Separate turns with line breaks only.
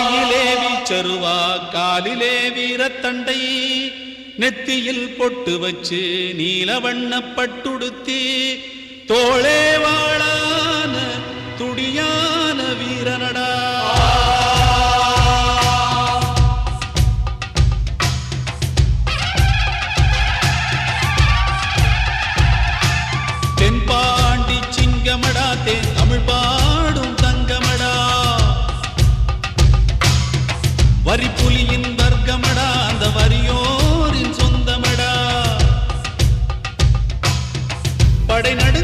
கையிலே வீச்சருவா காலிலே வீரத்தண்டை. நெத்தியில் பொட்டு வச்சு நீலவண்ண பட்டுடுத்தி. தோளே வாழான துடியான வீரனடா. தென்பாண்டி சிங்கமடா தே தமிழ்பா வரி புலியின் வர்க்கமடா அந்த வரியோரின் சொந்தமடா. படை நடு